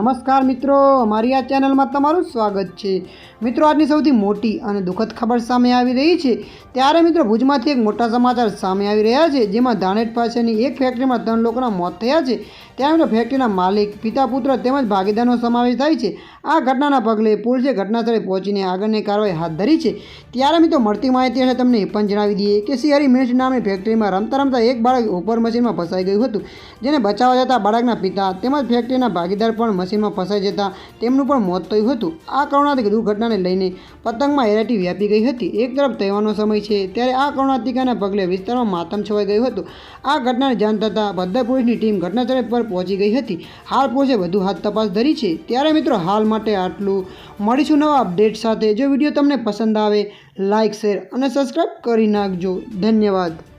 નમસ્કાર મિત્રો અમારી આ ચેનલમાં તમારું સ્વાગત છે. મિત્રો, આજની સૌથી મોટી અને દુઃખદ ખબર સામે આવી રહી છે. ત્યારે મિત્રો, ભુજમાંથી એક મોટા સમાચાર સામે આવી રહ્યા છે, જેમાં ધાનેટ પાસેની એક ફેક્ટરીમાં ત્રણ લોકોના મોત થયા છે. ત્યાં મિત્રો, ફેક્ટરીના માલિક, પિતા, પુત્ર તેમજ ભાગીદારનો સમાવેશ થાય છે. આ ઘટનાના પગલે પોલીસે ઘટનાસ્થળે પહોંચીને આગળની કાર્યવાહી હાથ ધરી છે. ત્યારે મિત્રો, મળતી માહિતી અને તમને એ પણ જણાવી દઈએ કે સિહરી મિનિટ નામની ફેક્ટરીમાં રમતા રમતા એક બાળક ઉપર મશીનમાં ફસાઈ ગયું હતું, જેને બચાવવા જતાં બાળકના પિતા તેમજ ફેક્ટરીના ભાગીદાર પણ મશીનમાં ફસાઈ જતાં તેમનું પણ મોત થયું હતું. આ કરુણાતિક દુર્ઘટનાને લઈને પતંગમાં હેરાટી વ્યાપી ગઈ હતી. એક તરફ તહેવારનો સમય છે, ત્યારે આ કરુણાતિકાના પગલે વિસ્તારમાં માતમ છવાઈ ગયું હતું. આ ઘટનાને જાણ થતાં ભદ્ર પોલીસની ટીમ ઘટનાસ્થળે પર પહોંચી ગઈ હતી. હાલ પોલીસે વધુ હાથ તપાસ ધરી છે. ત્યારે મિત્રો, હાલ માટે આટલું. મળીશું નવા અપડેટ સાથે. જો વીડિયો તમને પસંદ આવે લાઇક શેર અને સબસ્ક્રાઈબ કરી નાખજો. ધન્યવાદ.